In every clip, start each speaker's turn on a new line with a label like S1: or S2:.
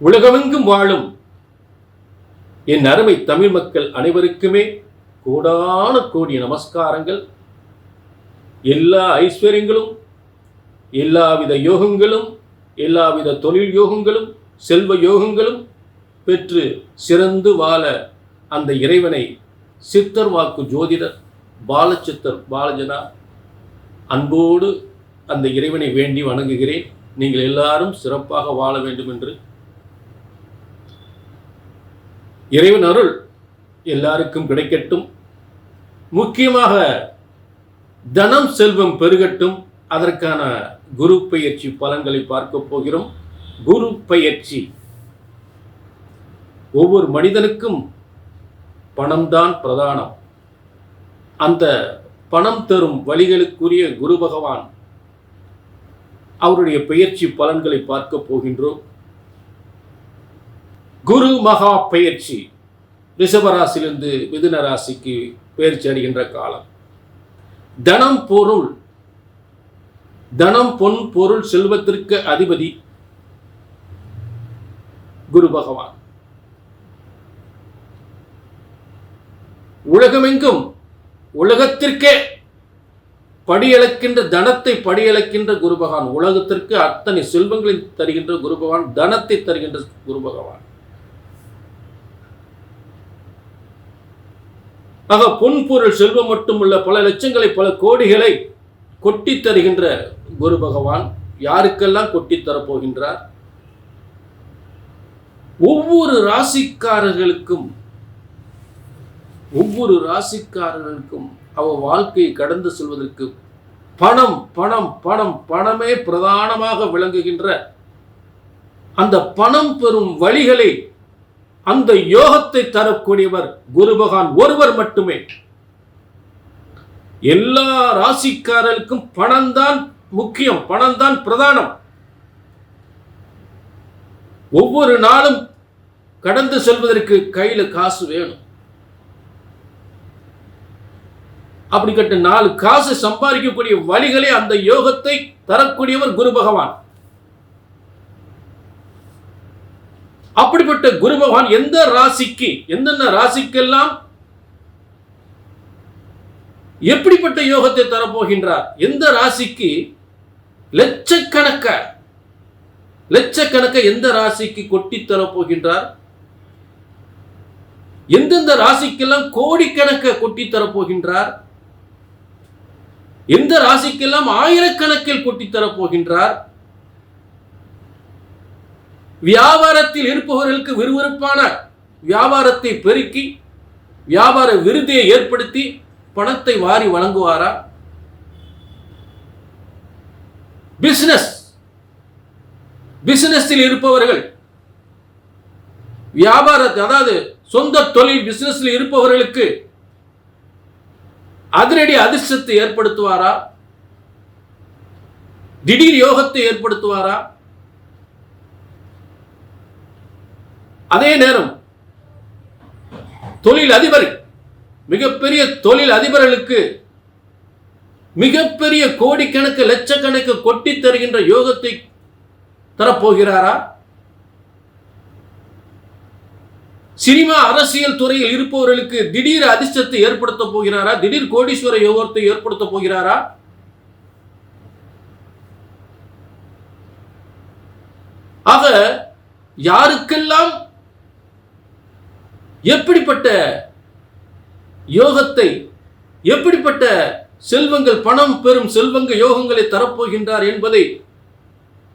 S1: உலகமெங்கும் வாழும் என் அருமை தமிழ் மக்கள் அனைவருக்குமே கோடான கோடி நமஸ்காரங்கள். எல்லா ஐஸ்வர்யங்களும் எல்லாவித யோகங்களும் எல்லாவித தொழில் யோகங்களும் செல்வ யோகங்களும் பெற்று சிறந்து வாழ அந்த இறைவனை சித்தர் வாக்கு ஜோதிடர் பாலச்சித்தர் பாலஜனா அன்போடு அந்த இறைவனை வேண்டி வணங்குகிறேன். நீங்கள் எல்லாரும் சிறப்பாக வாழ வேண்டும் என்று இறைவன் அருள் எல்லாருக்கும் கிடைக்கட்டும். முக்கியமாக தனம் செல்வம் பெருகட்டும். அதற்கான குரு பயிற்சி பலன்களை பார்க்க போகிறோம். குரு பயிற்சி. ஒவ்வொரு மனிதனுக்கும் பணம்தான் பிரதானம். அந்த பணம் தரும் வழிகளுக்குரிய குரு பகவான் அவருடைய பெயர்ச்சி பலன்களை பார்க்க போகின்றோம். குரு மகா பயிற்சி. ரிஷபராசிலிருந்து மிதுன ராசிக்கு பயிற்சி அடைகின்ற காலம். தனம் பொருள் தனம் பொன் பொருள் செல்வத்திற்கு அதிபதி குரு பகவான். உலகமெங்கும் உலகத்திற்கே படியளக்கின்ற தனத்தை படியளக்கின்ற குரு பகவான். உலகத்திற்கு அத்தனை செல்வங்களை தருகின்ற குரு பகவான் தனத்தை தருகின்ற குரு பகவான். ஆக பொன் பொருள் செல்வம் மட்டுமல்ல பல லட்சங்களை பல கோடிகளை கொட்டி தருகின்ற குரு பகவான் யாருக்கெல்லாம் கொட்டி தரப்போகின்றார்? ஒவ்வொரு ராசிக்காரர்களுக்கும் ஒவ்வொரு ராசிக்காரர்களுக்கும் அவ வாழ்க்கையை கடந்து செல்வதற்கு பணம் பணம் பணம் பணமே பிரதானமாக விளங்குகின்ற அந்த பணம் பெறும் வழிகளை அந்த யோகத்தை தரக்கூடியவர் குரு பகவான் ஒருவர் மட்டுமே. எல்லா ராசிக்காரர்களுக்கும் பணம்தான் முக்கியம் பணம் தான் பிரதானம். ஒவ்வொரு நாளும் கடந்து செல்வதற்கு கையில காசு வேணும். அப்படி கட்ட நாலு காசு சம்பாதிக்கக்கூடிய வழிகளே அந்த யோகத்தை தரக்கூடியவர் குரு பகவான் அப்படிப்பட்ட குரு பகவான் எந்த ராசிக்கு எந்தெந்த ராசிக்கெல்லாம் எப்படிப்பட்ட யோகத்தை தரப்போகின்றார்? எந்த ராசிக்கு லட்சக்கணக்க லட்சக்கணக்க எந்த ராசிக்கு கொட்டி தரப்போகின்றார்? எந்தெந்த ராசிக்கெல்லாம் கோடிக்கணக்க கொட்டி தரப்போகின்றார்? எந்த ராசிக்கெல்லாம் ஆயிரக்கணக்கில் கொட்டி தரப்போகின்றார்? வியாபாரத்தில் இருப்பவர்களுக்கு விறுவிறுப்பான வியாபாரத்தை பெருக்கி வியாபார விருதியை ஏற்படுத்தி பணத்தை வாரி வழங்குவாரா? பிசினஸ் பிசினஸில் இருப்பவர்கள் வியாபாரத்தை அதாவது சொந்த தொழில் பிசினஸில் இருப்பவர்களுக்கு அதிரடி அதிர்ஷ்டத்தை ஏற்படுத்துவாரா? திடீர் யோகத்தை ஏற்படுத்துவாரா? அதே நேரம் தொழில் அதிபர் மிகப்பெரிய தொழில் அதிபர்களுக்கு மிகப்பெரிய கோடிக்கணக்கு லட்சக்கணக்கு கொட்டி தருகின்ற யோகத்தை தரப்போகிறாரா? சினிமா அரசியல் துறையில் இருப்பவர்களுக்கு திடீர் அதிர்ஷ்டத்தை ஏற்படுத்த போகிறாரா? திடீர் கோடீஸ்வர யோகத்தை ஏற்படுத்த போகிறாரா? ஆக யாருக்கெல்லாம் எப்படிப்பட்ட யோகத்தை எப்படிப்பட்ட செல்வங்கள் பணம் பெறும் செல்வங்க யோகங்களை தரப்போகின்றார் என்பதை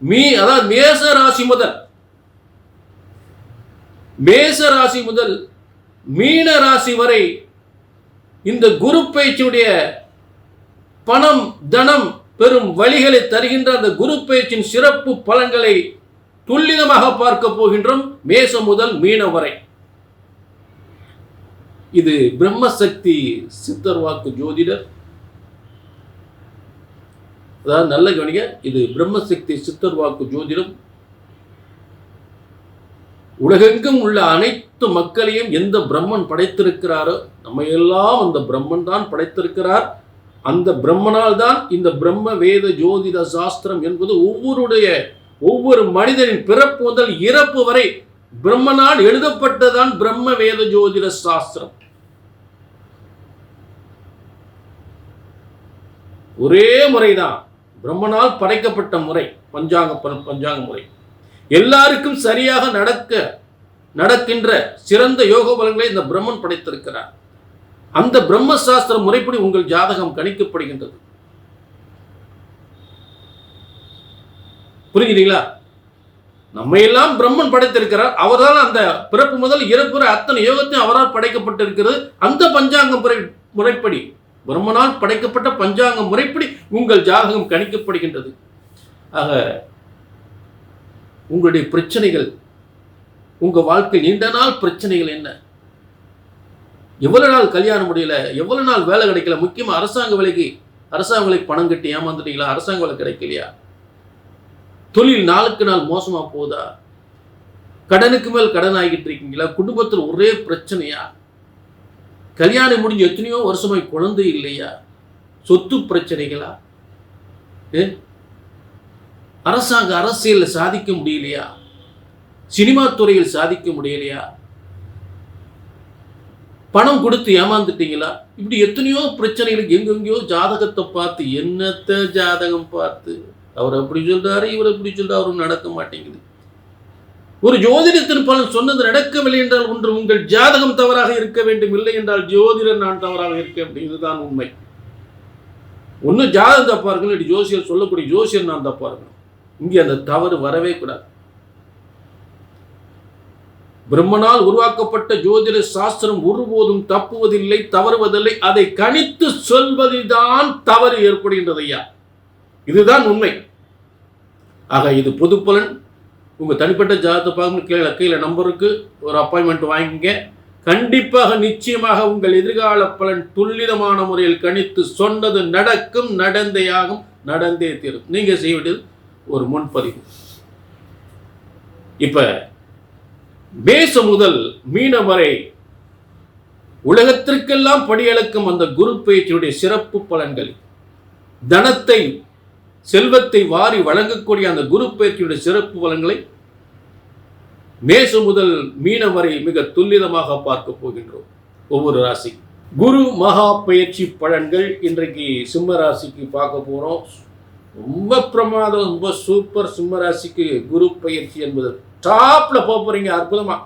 S1: மீ அதாவது மேச ராசி முதல் மேச ராசி முதல் மீன ராசி வரை இந்த குரு பயிற்சியுடைய பணம் தனம் பெறும் வழிகளை தருகின்ற அந்த குரு பயிற்சியின் சிறப்பு பலன்களை துல்லிதமாக பார்க்க போகின்றோம் மேசம் முதல் மீன வரை. இது பிரம்மசக்தி சித்தர் வாக்கு ஜோதிடர். அதாவது நல்ல கவனிக்க இது பிரம்மசக்தி சித்தர் வாக்கு ஜோதிடம். உலகெங்கும் உள்ள அனைத்து மக்களையும் எந்த பிரம்மன் படைத்திருக்கிறாரோ நம்ம எல்லாம் அந்த பிரம்மன் தான் படைத்திருக்கிறார். அந்த பிரம்மனால் தான் இந்த பிரம்ம வேத ஜோதிட சாஸ்திரம் என்பது ஒவ்வொருடைய ஒவ்வொரு மனிதனின் பிறப்பு முதல் இறப்பு வரை பிரம்மனால் எழுதப்பட்டதான் பிரம்ம வேத ஜோதிட சாஸ்திரம். ஒரே முறைதான். பிரம்மனால் படைக்கப்பட்ட முறை பஞ்சாங்க பஞ்சாங்க முறை. எல்லாருக்கும் சரியாக நடக்க நடக்கின்ற சிறந்த யோக பலன்களை இந்த பிரம்மன் படைத்திருக்கிறார். அந்த பிரம்மசாஸ்திர முறைப்படி உங்கள் ஜாதகம் கணிக்கப்படுகின்றது. புரியுதுங்களா நம்ம எல்லாம் பிரம்மன் படைத்திருக்கிறார். அவரால் அந்த பிறப்பு முதல் இறப்புற அத்தனை யோகத்தையும் அவரால் படைக்கப்பட்டிருக்கிறது. அந்த பஞ்சாங்க முறை முறைப்படி. பிரம்மனால் படைக்கப்பட்ட பஞ்சாங்க முறைப்படி உங்கள் ஜாதகம் கணிக்கப்படுகின்றது. ஆக உங்களுடைய பிரச்சனைகள் உங்க வாழ்க்கை நீண்ட நாள் பிரச்சனைகள் என்ன? எவ்வளவு நாள் கல்யாணம் முடியல? எவ்வளவு நாள் வேலை கிடைக்கல? முக்கியமா அரசாங்க வேலைக்கு அரசாங்க வேலைக்கு பணம் கட்டி ஏமாந்துட்டீங்களா? அரசாங்க வேலை கிடைக்கலையா? தொழில் நாளுக்கு நாள் மோசமா போகுதா கடனுக்கு மேல் கடன் ஆகிட்டு இருக்கீங்களா? குடும்பத்தில் ஒரே பிரச்சனையா? கல்யாணம் முடிஞ்சு எத்தனையோ வருஷமாய் குழந்தை இல்லையா? சொத்து பிரச்சனைகளா? அரசாங்க அரசியலில் சாதிக்க முடியலையா? சினிமா துறையில் சாதிக்க முடியலையா? பணம் கொடுத்து ஏமாந்துட்டீங்களா? இப்படி எத்தனையோ பிரச்சனைகளுக்கு எங்கெங்கேயோ ஜாதகத்தை பார்த்து என்னத்த ஜாதகம் பார்த்து? அவர் அப்படி சொல்றாரு இவர் அப்படி சொல்றாரு அவரும் நடக்க மாட்டேங்குது. ஒரு ஜோதிடத்தின் பலன் சொன்னது நடக்கவில்லை என்றால் ஒன்று உங்கள் ஜாதகம் தவறாக இருக்க வேண்டும் இல்லை என்றால் ஜோதிடர் நான் தவறாக இருக்க வேண்டும் இதுதான் உண்மை. ஒன்று ஜாதகம் தப்பா இருக்கணும் இல்லாட்டி ஜோசியர் சொல்லக்கூடிய ஜோசியர் நான் தப்பா இருக்கணும். இங்கே அந்த தவறு வரவே கூடாது. பிரம்மனால் உருவாக்கப்பட்ட ஜோதிட சாஸ்திரம் ஒருபோதும் தப்புவதில்லை தவறுவதில்லை. அதை கணித்து சொல்வதில்தான் தவறு ஏற்படுகின்றது ஐயா. இதுதான் உண்மை. ஆக இது பொதுப்பலன் உங்கள் தனிப்பட்ட ஜாதகத்தை பார்க்கணும் கீழே கீழே நம்பருக்கு ஒரு அப்பாயின்மெண்ட் வாங்கிங்க கண்டிப்பாக நிச்சயமாக உங்கள் எதிர்கால பலன் துல்லிதமான முறையில் கணித்து சொன்னது நடக்கும் நடந்தேயாகும் நடந்தே தீரும். நீங்கள் செய்ய வேண்டியது ஒரு முன்பதிவு. இப்போ மேச முதல் மீனம் வரை உலகத்திற்கெல்லாம் படியளக்கும் அந்த குரு பயிற்சியுடைய சிறப்பு பலன்கள். தனத்தை செல்வத்தை வாரி வழங்கக்கூடிய அந்த குரு பயிற்சியுடைய சிறப்பு பலன்களை மேசு முதல் மீனம் வரை மிக துல்லிதமாக பார்க்க போகின்றோம். ஒவ்வொரு ராசி குரு மகா பயிற்சி பலன்கள் இன்றைக்கு சிம்ம ராசிக்கு பார்க்க போறோம். ரொம்ப பிரமாதம் ரொம்ப சூப்பர் சிம்ம ராசிக்கு குரு பயிற்சி என்பது டாப்பில் போக போறீங்க அற்புதமா.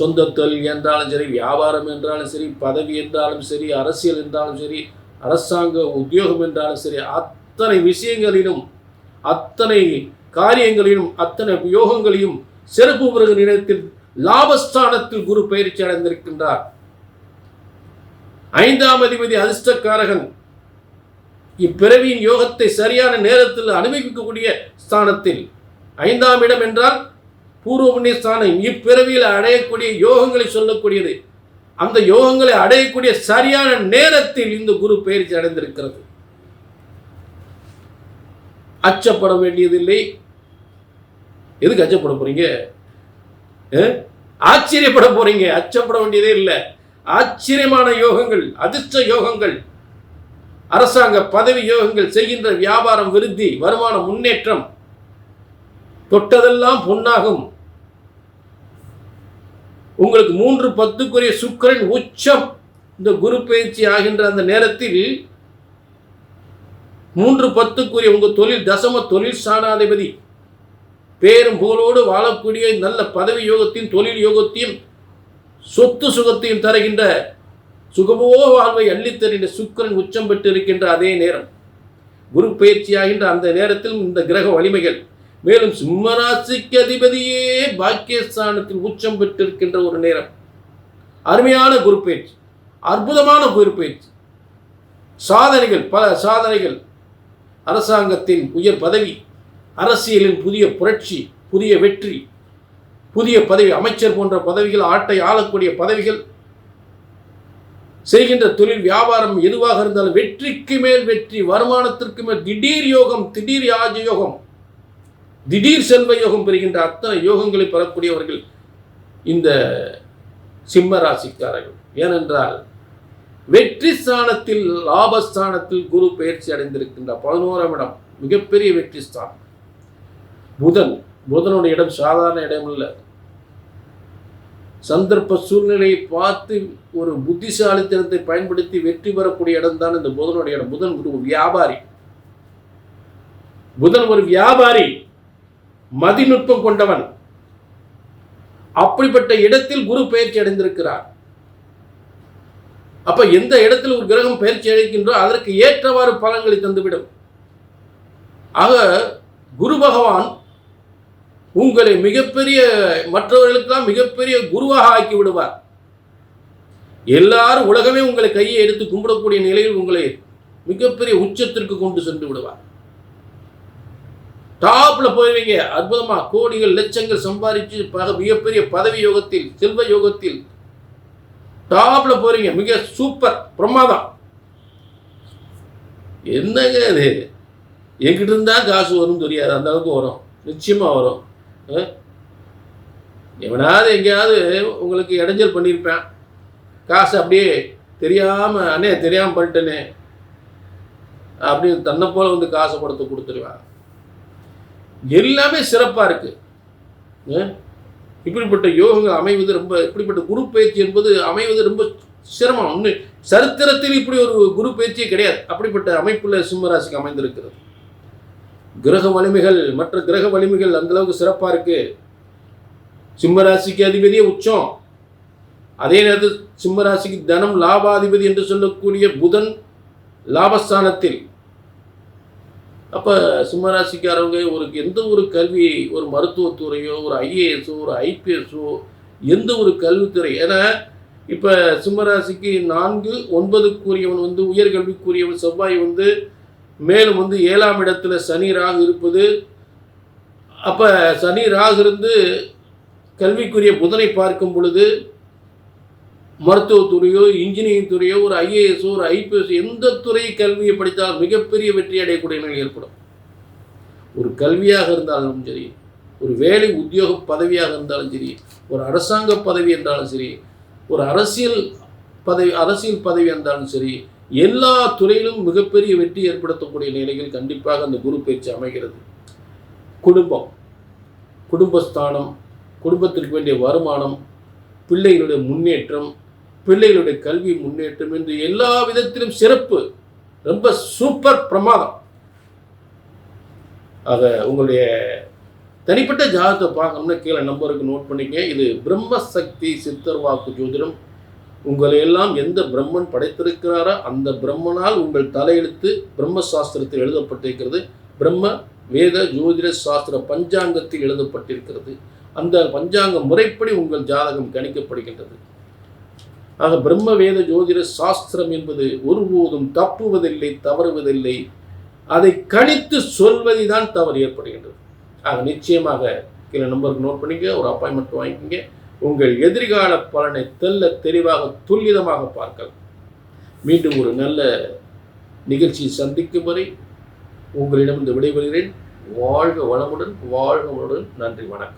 S1: சொந்த தொழில் என்றாலும் சரி வியாபாரம் என்றாலும் சரி பதவி என்றாலும் சரி அரசியல் என்றாலும் சரி அரசாங்க உத்தியோகம் என்றாலும் சரி அத்தனை விஷயங்களிலும் அத்தனை காரியங்களிலும் அத்தனை யோகங்களையும் சிறப்பு பிறகு நேரத்தில் லாபஸ்தானத்தில் குரு பயிற்சி அடைந்திருக்கின்றார். ஐந்தாம் அதிபதி அதிர்ஷ்டக்காரகன் இப்பிறவியின் யோகத்தை சரியான நேரத்தில் அனுபவிக்கக்கூடிய ஸ்தானத்தில் ஐந்தாம் இடம் என்றால் பூர்வ புண்ணிய ஸ்தானம் இப்பிறவியில் அடையக்கூடிய யோகங்களை சொல்லக்கூடியது. அந்த யோகங்களை அடையக்கூடிய சரியான நேரத்தில் இந்த குரு பயிற்சி அடைந்திருக்கிறது. அச்சப்பட வேண்டியதில்லை. எதுக்கு அச்சப்பட போறீங்க? ஆச்சரியப்பட போறீங்க. அச்சப்பட வேண்டியதே இல்லை. ஆச்சரியமான யோகங்கள் அதிர்ஷ்ட யோகங்கள் அரசாங்க பதவி யோகங்கள் செய்கின்ற வியாபாரம் விருத்தி வருமான முன்னேற்றம் தொட்டதெல்லாம் பொன்னாகும். உங்களுக்கு மூன்று பத்துக்குரிய சுக்கிரன் உச்சம். இந்த குரு பயிற்சி ஆகின்ற அந்த நேரத்தில் மூன்று பத்துக்குரிய உங்கள் தொழில் தசம தொழில் ஸ்தானாதிபதி பேரும் புகழோடு வாழக்கூடிய நல்ல பதவி யோகத்தையும் தொழில் யோகத்தையும் சொத்து சுகத்தையும் தருகின்ற சுகமோ வாழ்வை அள்ளித்தருகின்ற சுக்கரன் சுக்கிரன் உச்சம் பெற்று இருக்கின்ற அதே நேரம். குரு பயிற்சியாகின்ற அந்த நேரத்தில் இந்த கிரக வலிமைகள். மேலும் சிம்மராசிக்கு அதிபதியே பாக்கியஸ்தானத்தில் உச்சம் பெற்றிருக்கின்ற ஒரு நேரம். அருமையான குரு பயிற்சி அற்புதமான குரு பயிற்சி. சாதனைகள் பல சாதனைகள் அரசாங்கத்தின் உயர் பதவி அரசியலின் புதிய புரட்சி புதிய வெற்றி புதிய பதவி அமைச்சர் போன்ற பதவிகள் ஆட்டை ஆளக்கூடிய பதவிகள் செய்கின்ற தொழில் வியாபாரம் எதுவாக இருந்தாலும் வெற்றிக்கு மேல் வெற்றி வருமானத்திற்கு மேல் திடீர் யோகம் திடீர் யாஜ யோகம் திடீர் செல்வ யோகம் பெறுகின்ற அத்தனை யோகங்களை பெறக்கூடியவர்கள் இந்த சிம்ம ராசிக்காரர்கள். ஏனென்றால் வெற்றி ஸ்தானத்தில் லாபஸ்தானத்தில் குரு பயிற்சி அடைந்திருக்கின்ற பதினோராம் இடம் மிகப்பெரிய வெற்றி ஸ்தானம். புதன் புதனுடைய இடம் சாதாரண இடம் இல்லை. சந்தர்ப்ப சூழ்நிலையை பார்த்து ஒரு புத்திசாலித்தனத்தை பயன்படுத்தி வெற்றி பெறக்கூடிய இடம் தான் இந்த புதனுடைய இடம். புதன் ஒரு வியாபாரி. புதன் ஒரு வியாபாரி மதிநுட்பம் கொண்டவன். அப்படிப்பட்ட இடத்தில் குரு பயிற்சி அடைந்திருக்கிறார். அப்ப எந்த இடத்தில் ஒரு கிரகம் பயிற்சி அளிக்கின்றோ அதற்கு ஏற்றவாறு பலன்களை தந்துவிடும். ஆக குரு பகவான் உங்களை மிகப்பெரிய மற்றவர்களுக்கெல்லாம் மிகப்பெரிய குருவாக ஆக்கி விடுவார். எல்லாரும் உலகமே உங்களை கையை எடுத்து கும்பிடக்கூடிய நிலையில் உங்களை மிகப்பெரிய உச்சத்திற்கு கொண்டு சென்று விடுவார். டாப்ல போயிருவீங்க. அற்புதமா கோடிகள் லட்சங்கள் சம்பாதிச்சு பக- மிகப்பெரிய பதவி யோகத்தில் செல்வ யோகத்தில் டாப்பில் போகிறீங்க மிக சூப்பர் பிரமாதம். என்னங்க இது? எங்கிட்ட இருந்தால் காசு வரும் தெரியாது. அந்த அளவுக்கு வரும். நிச்சயமாக வரும். எவனாவது எங்கேயாவது உங்களுக்கு இடைஞ்சல் பண்ணியிருப்பேன் காசு அப்படியே தெரியாமல் அண்ணே தெரியாமல் பண்ணிட்டேனே அப்படின்னு தன்னை போல் வந்து காசை கொடுத்து கொடுத்துருவேன் எல்லாமே சிறப்பாக இருக்குது இப்படிப்பட்ட யோகங்கள் அமைவது ரொம்ப இப்படிப்பட்ட குரு பயிற்சி என்பது அமைவது ரொம்ப சிரமம். ஒன்று சரித்திரத்தில் இப்படி ஒரு குரு பயிற்சியே கிடையாது. அப்படிப்பட்ட அமைப்புள்ள சிம்மராசிக்கு அமைந்திருக்கிறது. கிரக வலிமைகள் மற்ற கிரக வலிமைகள் அந்தளவுக்கு சிறப்பாக இருக்கு. சிம்மராசிக்கு அதிபதியே உச்சம். அதே நேரத்தில் சிம்மராசிக்கு தனம் லாபாதிபதி என்று சொல்லக்கூடிய புதன் லாபஸ்தானத்தில் அப்போ சிம்மராசிக்காரவங்க ஒரு எந்த ஒரு கல்வி ஒரு மருத்துவத்துறையோ ஒரு ஐஏஎஸோ ஒரு ஐபிஎஸ்ஸோ எந்த ஒரு கல்வித்துறை? ஏன்னா இப்போ சிம்மராசிக்கு நான்கு ஒன்பதுக்குரியவன் வந்து உயர்கல்விக்குரியவன் செவ்வாய் வந்து மேலும் வந்து ஏழாம் இடத்துல சனி ராகு இருப்பது. அப்போ சனி ராகு இருந்து கல்விக்குரிய புதனை பார்க்கும் பொழுது மருத்துவத்துறையோ இன்ஜினியரிங் துறையோ ஒரு ஐஏஎஸ் ஒரு ஐபிஎஸ் எந்த துறை கல்வியை படித்தாலும் மிகப்பெரிய வெற்றி அடையக்கூடிய நிலை ஏற்படும். ஒரு கல்வியாக இருந்தாலும் சரி ஒரு வேலை உத்தியோக பதவியாக இருந்தாலும் சரி ஒரு அரசாங்க பதவி என்றாலும் சரி ஒரு அரசியல் பதவி அரசியல் பதவி இருந்தாலும் சரி எல்லா துறையிலும் மிகப்பெரிய வெற்றி ஏற்படுத்தக்கூடிய நிலையில் கண்டிப்பாக அந்த குரு பயிற்சி அமைகிறது. குடும்பம் குடும்பஸ்தானம் குடும்பத்திற்கு வேண்டிய வருமானம் பிள்ளைகளுடைய முன்னேற்றம் பிள்ளைகளுடைய கல்வி முன்னேற்றம் என்று எல்லா விதத்திலும் சிறப்பு ரொம்ப சூப்பர் பிரமாதம். ஆக உங்களுடைய தனிப்பட்ட ஜாதகத்தை பார்க்கணும்னா கீழே நம்பருக்கு நோட் பண்ணிக்க இது பிரம்மசக்தி சித்தர் வாக்கு ஜோதிடம். உங்களை எல்லாம் எந்த பிரம்மன் படைத்திருக்கிறாரோ அந்த பிரம்மனால் உங்கள் தலையெழுத்து பிரம்ம சாஸ்திரத்தில் எழுதப்பட்டிருக்கிறது. பிரம்ம வேத ஜோதிட சாஸ்திர பஞ்சாங்கத்தில் எழுதப்பட்டிருக்கிறது. அந்த பஞ்சாங்க முறைப்படி உங்கள் ஜாதகம் கணிக்கப்படுகின்றது. ஆக பிரம்ம வேத ஜோதிட சாஸ்திரம் என்பது ஒருபோதும் தப்புவதில்லை தவறுவதில்லை. அதை கணித்து சொல்வதிதான் தவறு ஏற்படுகின்றது. ஆக நிச்சயமாக கீழே நம்பருக்கு நோட் பண்ணிக்க ஒரு அப்பாயின்மெண்ட் வாங்கிக்கோங்க. உங்கள் எதிர்கால பலனை தெல்ல தெளிவாக துல்லிதமாக பார்க்கலாம். மீண்டும் ஒரு நல்ல நிகழ்ச்சியை சந்திக்கும் வரை உங்களிடம் இந்த விடைபெறுகிறேன். வாழ்க வளமுடன் வாழ்க வளமுடன். நன்றி வணக்கம்.